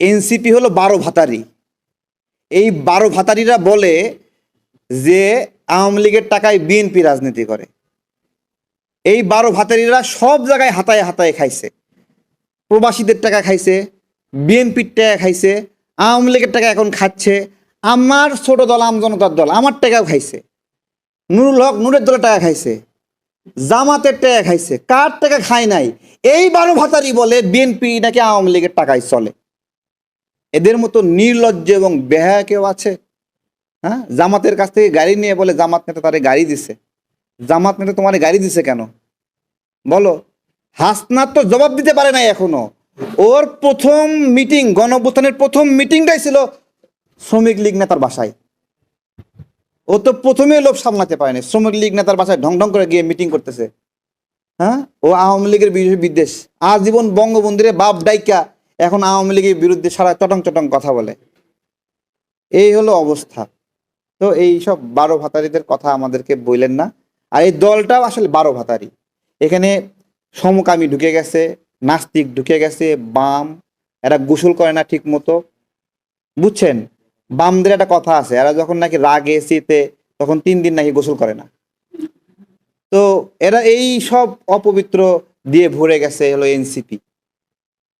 NCP হলো বারো ভাতারি। এই বারো ভাতারিরা বলে যে আওয়ামী লীগের টাকায় বিএনপি রাজনীতি করে। এই বারো ভাতারিরা সব জায়গায় হাতায় হাতায় খাইছে। প্রবাসীদের টাকা খাইছে, বিএনপির টাকা খাইছে, আওয়ামী লীগের টাকা এখন খাচ্ছে, আমার ছোট দল, আম জনতার দল, আমার টাকাও খাইছে। নুরুল হক নুরের দলের টাকা খাইছে, জামাতের টাকা খাইছে, কার টাকা খায় নাই? এই বারো ভাতারি বলে বিএনপি নাকি আওয়ামী লীগের টাকায় চলে। এদের মতো নির্লজ্জ এবং বেহায়া কেউ আছে? হ্যাঁ? জামাতের কাছ থেকে গাড়ি নিয়ে বলে, জামাত নেতা তারে গাড়ি দিছে। জামাত নেতা তোমার গাড়ি দিছে কেন? বলো। হাসনাত তো জবাব দিতে পারে নাই এখনও। ওর প্রথম মিটিং, গণঅভ্যুত্থানের প্রথম মিটিংটাই ছিল শ্রমিক লীগ নেতার বাসায়। ও তো প্রথমে লোভ সামলাতে পারেনি শ্রমিক লীগ নেতার বাসায় ঢং ঢং করে গিয়ে মিটিং করতেছে। হ্যাঁ? ও আওয়ামী লীগের বিদ্বেষ। আজীবন বঙ্গবন্ধুরে বাপ ডাইকা এখন আওয়ামী লীগের বিরুদ্ধে সারা চটং চটং কথা বলে। এই হলো অবস্থা। তো এই সব বারো ভাতারিদের কথা আমাদেরকে বললেন না। আর এই দলটাও আসলে বারো ভাতারি। এখানে সমকামী ঢুকে গেছে, নাস্তিক ঢুকে গেছে, বাম, এরা গোসল করে না ঠিক মতো বুঝছেন? বামদের একটা কথা আছে, এরা যখন নাকি রাগে শীতে তখন তিন দিন নাকি গোসল করে না। তো এরা এই সব অপবিত্র দিয়ে ভরে গেছে হলো এনসিপি।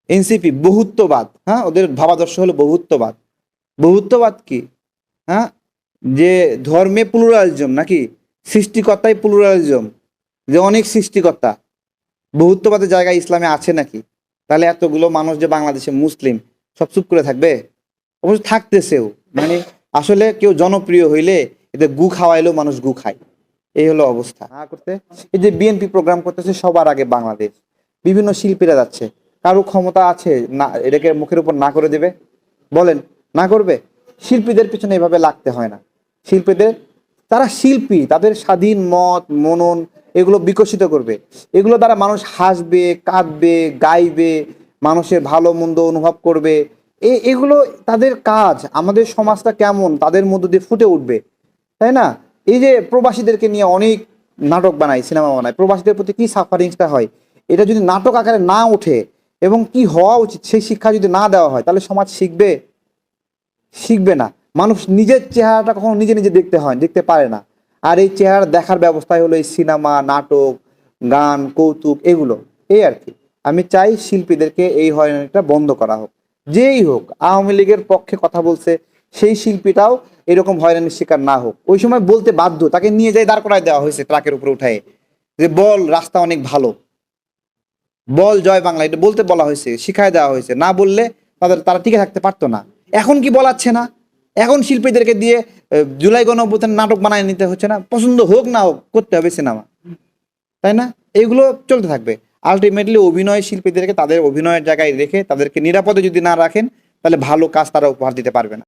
এনসিপি, বহুত্ববাদ হ্যাঁ? ওদের ভাবাদর্শ হলো বহুত্ববাদ। বহুত্ববাদ কি? হ্যাঁ? যে ধর্মে প্লুরালিজম নাকি? সৃষ্টিকর্তাই প্লুরালিজম যে অনেক সৃষ্টিকর্তা। বহুত্ববাদের জায়গায় ইসলামে আছে নাকি? তাহলে এতগুলো মানুষ যে বাংলাদেশে মুসলিম, সব চুপ করে থাকবে? অবশ্য থাকতেছেও। মানে আসলে কেউ জনপ্রিয় হইলে এদের গু খাওয়াইলেও মানুষ গু খায়। এই হলো অবস্থা। না করতে। এই যে বিএনপি প্রোগ্রাম করতেছে সবার আগে বাংলাদেশ। বিভিন্ন শিল্পীরা যাচ্ছে। কারও ক্ষমতা আছে, না, এটাকে মুখের উপর না করে দেবে? বলেন, না করবে? শিল্পীদের পিছনে এভাবে লাগতে হয় না। শিল্পীদের, তারা শিল্পী, তাদের স্বাধীন মত, মনন, এগুলো বিকশিত করবে। এগুলো দ্বারা মানুষ হাসবে, কাঁদবে, গাইবে, মানুষের ভালো, মন্দ অনুভব করবে। এ, এগুলো তাদের কাজ। আমাদের সমাজটা কেমন? তাদের মধ্য দিয়ে ফুটে উঠবে। তাই না? এই যে প্রবাসীদেরকে নিয়ে অনেক নাটক বানায়, সিনেমা বানায়, প্রবাসীদের প্রতি কি সাফারিংসটা হয়? এটা যদি নাটক আকারে না ওঠে এবং কি হওয়া উচিত সেই শিক্ষা যদি না দেওয়া হয়, তাহলে সমাজ শিখবে শিখবে না। মানুষ নিজের চেহারাটা কখনো নিজে নিজে দেখতে হয়, দেখতে পারে না। আর এই চেহারা দেখার ব্যবস্থাই হলো এই সিনেমা, নাটক, গান, কৌতুক, এগুলো। এই আর কি। আমি চাই শিল্পীদেরকে এই হয়রানিটা বন্ধ করা হোক। যেই হোক, আওয়ামী লীগের পক্ষে কথা বলছে, সেই শিল্পীটাও এরকম হয়রানির শিকার না হোক। ওই সময় বলতে বাধ্য, তাকে নিয়ে যাই, দাঁড় করায় দেওয়া হয়েছে ট্রাকের উপরে উঠায়। যে বল, রাস্তা অনেক ভালো। বল জয় বাংলা, এটা বলতে বলা হয়েছে, শিখায় দেওয়া হয়েছে। না বললে তাদের, তারা টিকে থাকতে পারতো না। এখন কি বলাচ্ছে না? এখন শিল্পীদেরকে দিয়ে জুলাই গণ নাটক বানায় নিতে হচ্ছে না? পছন্দ হোক না হোক, করতে হবে সিনেমা। তাই না? এইগুলো চলতে থাকবে। আলটিমেটলি অভিনয় শিল্পীদেরকে তাদের অভিনয়ের জায়গায় রেখে তাদেরকে নিরাপদে যদি না রাখেন, তাহলে ভালো কাজ তারা উপহার দিতে পারবে না।